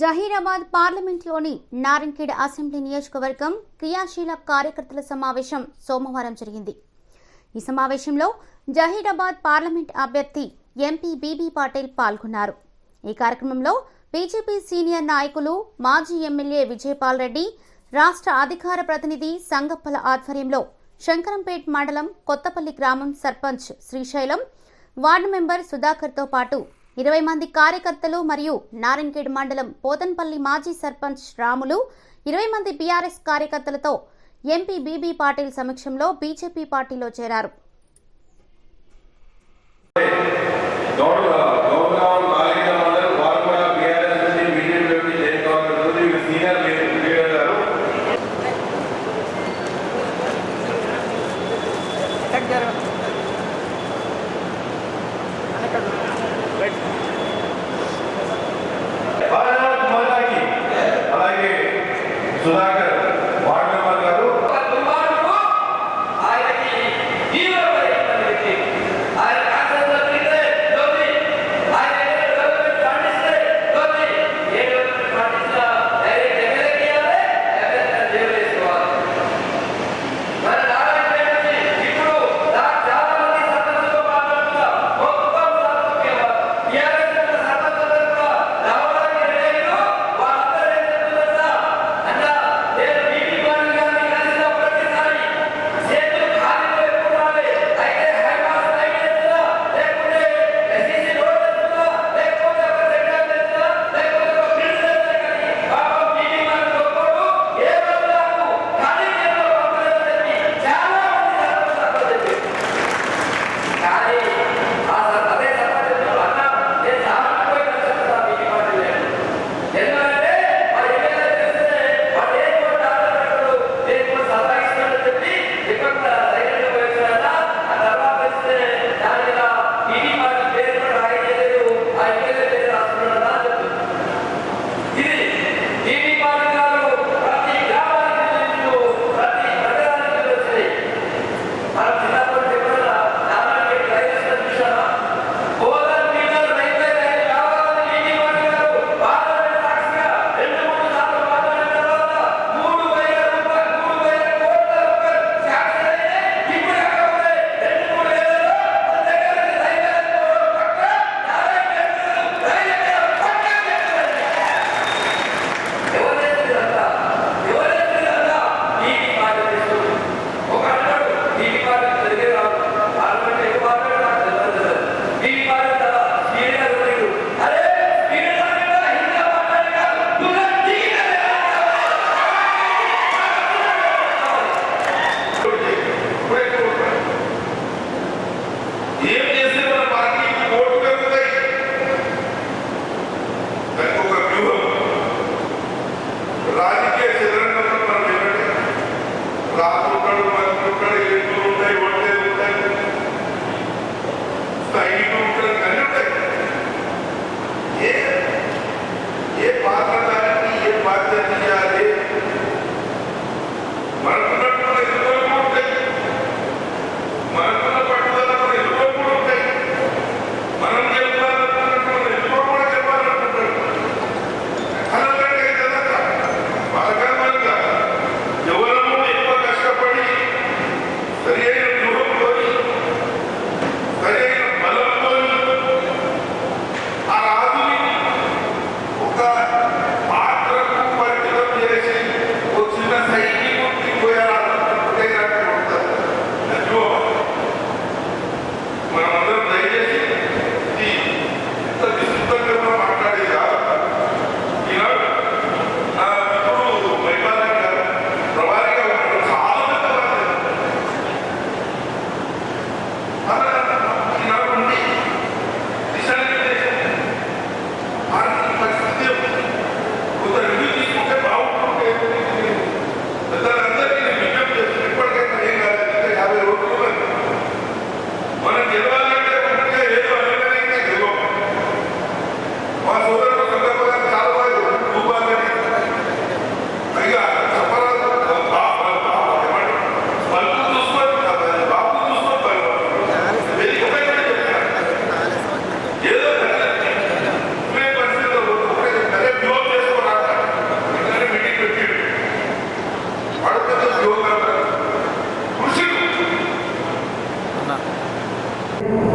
Zaheerabad పార్లమెంట్లోని నారంకేడ్ assembly నియోజకవర్గం క్రియాశీల కార్యకర్తల సమావేశం సోమవారం జరిగింది. ఈ సమావేశంలో జహీరాబాద్ పార్లమెంట్ అభ్యర్థి ఎంపీ బీబీ పాటిల్ పాల్గొన్నారు. ఈ కార్యక్రమంలో బీజేపీ సీనియర్ నాయకులు మాజీ ఎమ్మెల్యే విజయపాల్ రెడ్డి రాష్ట్ర అధికార ప్రతినిధి సంగప్పల ఆధ్వర్యంలో శంకరంపేట్ మండలం కొత్తపల్లి గ్రామం సర్పంచ్ శ్రీశైలం వార్డు మెంబర్ సుధాకర్తో పాటు ఇరవై మంది కార్యకర్తలు మరియు నారాయణఖేడ్ మండలం పోతన్పల్లి మాజీ సర్పంచ్ రాములు ఇరవై మంది బీఆర్ఎస్ కార్యకర్తలతో ఎంపీ బీబీ పాటిల్ సమక్షంలో బీజేపీ పార్టీలో చేరారు. Sudhakaran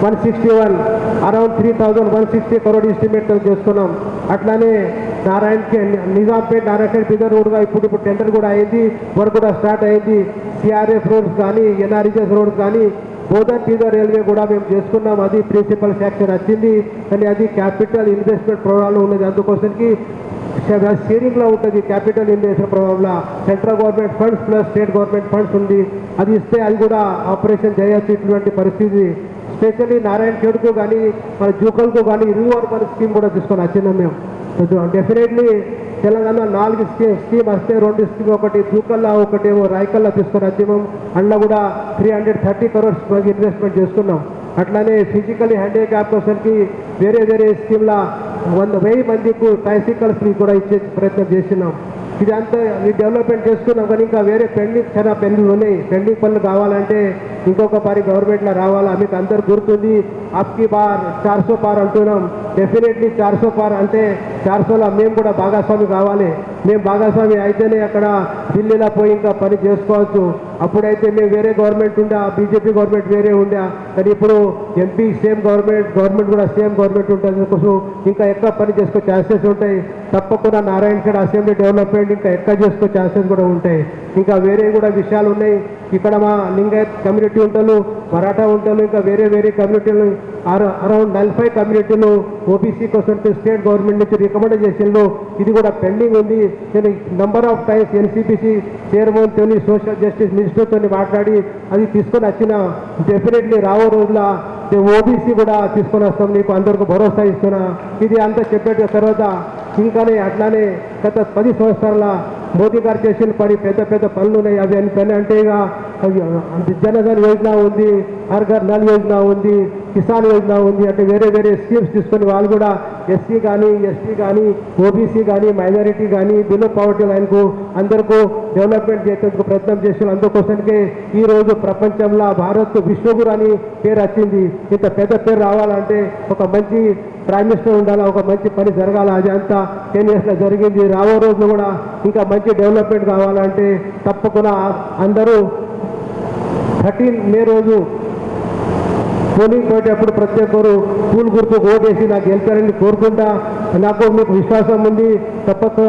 one sixty one around three thousand one sixty crore ఎస్టిమేట్తో చేసుకున్నాం. అట్లానే నారాయణకి నిజాంపేట్ నారాయణపేట పిదర్ రోడ్గా ఇప్పుడు ఇప్పుడు టెండర్ కూడా అయింది వర్క్ కూడా స్టార్ట్ అయింది. సిఆర్ఎఫ్ రోడ్స్ కానీ ఎన్ఆర్ఈజెస్ రోడ్స్ కానీ బోధన్ పీదర్ రైల్వే కూడా మేము చేసుకున్నాం. అది ప్రిన్సిపల్ శాంక్షన్ వచ్చింది. కానీ అది క్యాపిటల్ ఇన్వెస్ట్మెంట్ ప్రోగ్రాంలో ఉన్నది. అందుకోసంకి షేరింగ్లో ఉంటుంది క్యాపిటల్ ఇన్వెస్ట్మెంట్ ప్రోగ్రాంలో central government funds plus state government funds ఉంది. అది ఇస్తే అది కూడా ఆపరేషన్ చేయొచ్చు ఇటువంటి పరిస్థితి. స్పెషల్లీ నారాయణ ఖేడ్కు కానీ మన జూకల్కు కానీ రివర్ మన స్కీమ్ కూడా తీసుకొని వచ్చినాం మేము డెఫినెట్లీ తెలంగాణ నాలుగు స్కీమ్ స్కీమ్ వస్తే రెండు స్కీమ్ ఒకటి జూకల్లా ఒకటి ఏమో రాయకల్లా తీసుకొని వచ్చినాం అందులో కూడా three hundred thirty crores investment చేసుకున్నాం అట్లానే ఫిజికలీ హ్యాండిక్యాప్ పర్సన్కి వేరే వేరే స్కీమ్ల వంద వెయ్యి మందికి ట్రైసికల్స్ కూడా ఇచ్చే ప్రయత్నం చేసినాం ఇదంతా ఈ డెవలప్మెంట్ చేస్తున్నాం కానీ ఇంకా వేరే పెండింగ్ చాలా పెండింగ్ ఉన్నాయి. పెండింగ్ పనులు కావాలంటే ఇంకొక పారి గవర్నమెంట్లో రావాలా? మీకు అందరు గుర్తుంది అప్కి బార్ చార్సో పార్ అంటున్నాం. డెఫినెట్లీ చార్సో పార్ అంటే చార్సోలో మేము కూడా భాగస్వామి కావాలి. మేము భాగస్వామి అయితేనే అక్కడ ఢిల్లీలో పోయి ఇంకా పని చేసుకోవచ్చు. అప్పుడైతే మేము వేరే గవర్నమెంట్ ఉండే బీజేపీ గవర్నమెంట్ వేరే ఉండే. కానీ ఇప్పుడు ఎంపీ సేమ్ గవర్నమెంట్ గవర్నమెంట్ కూడా సేమ్ గవర్నమెంట్ ఉంటుంది. కోసం ఇంకా ఎక్కువ పని చేసుకో ఛాన్సెస్ ఉంటాయి. తప్పకుండా నారాయణఖేడ్ అసెంబ్లీ డెవలప్మెంట్ ఇంకా ఎక్కువ చేసుకో ఛాన్సెస్ కూడా ఉంటాయి. ఇంకా వేరే కూడా విషయాలు ఉన్నాయి. ఇక్కడ మా లింగాయత్ కమ్యూనిటీ ఉంటారు మరాఠా ఉంటారు ఇంకా వేరే వేరే కమ్యూనిటీలు అరౌండ్ నలభై కమ్యూనిటీలు ఓబీసీ కోసం స్టేట్ గవర్నమెంట్ నుంచి రికమెండ్ చేసిండ్రు. ఇది కూడా పెండింగ్ ఉంది. నేను నంబర్ ఆఫ్ టైమ్స్ ఎన్సీపీసీ చైర్మన్తో తోని సోషల్ జస్టిస్ మినిస్టర్తో మాట్లాడి అది తీసుకొని వచ్చిన డెఫినెట్లీ రావో రోజుల ఓబీసీ కూడా తీసుకొని వస్తాం. నీకు అందరికి భరోసా ఇస్తున్నా. ఇది అంతా చెప్పేట తర్వాత ఇంకానే అట్లానే గత పది సంవత్సరాల మోదీ గారు చేసిన పని పెద్ద పెద్ద పనులు ఉన్నాయి. అవి అని పని అంటే ఇక జనధన్ యోజన ఉంది హర్ఘర్ నల్ యోజన ఉంది కిసాన్ యోజన ఉంది అంటే వేరే వేరే స్కీమ్స్ తీసుకొని వాళ్ళు కూడా ఎస్సీ కానీ ఎస్టీ కానీ ఓబీసీ కానీ మైనారిటీ కానీ బిలో పవర్టీ లైన్కు అందరికీ డెవలప్మెంట్ చేసేందుకు ప్రయత్నం చేసిన అందుకోసానికే ఈ రోజు ప్రపంచంలో భారత్ విశ్వగురు అని పేరు వచ్చింది. ఇంత పెద్ద పేరు రావాలంటే ఒక మంచి ప్రైమ్ మినిస్టర్ ఉండాలా ఒక మంచి పని జరగాల? అది అంతా టెన్ ఇయర్స్లో జరిగింది. రాబో రోజులు కూడా ఇంకా మంచి డెవలప్మెంట్ కావాలంటే తప్పకుండా అందరూ థర్టీన్ మే రోజు పోలింగ్ పోయేటప్పుడు ప్రతి ఒక్కరు కూల్ గుర్తు ఓటేసి నాకు గెలిచారని కోరుకుంటా. నాకు మీకు విశ్వాసం ఉంది. తప్పక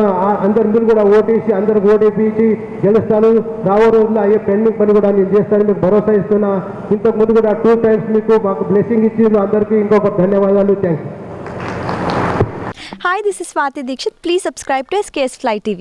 అందరి అందరు మీరు కూడా ఓటేసి అందరికి ఓటేపించి గెలుస్తాను. రాబో రోజుల్లో అయ్యే పెండింగ్ పని కూడా నేను చేస్తానని మీకు భరోసా ఇస్తున్నా. ఇంతకు ముందు కూడా టూ టైమ్స్ మీకు మాకు బ్లెస్సింగ్ ఇచ్చి అందరికీ ఇంకొక ధన్యవాదాలు. Thanks Hi, this is Swati Dikshit. Please subscribe to SKS Fly TV.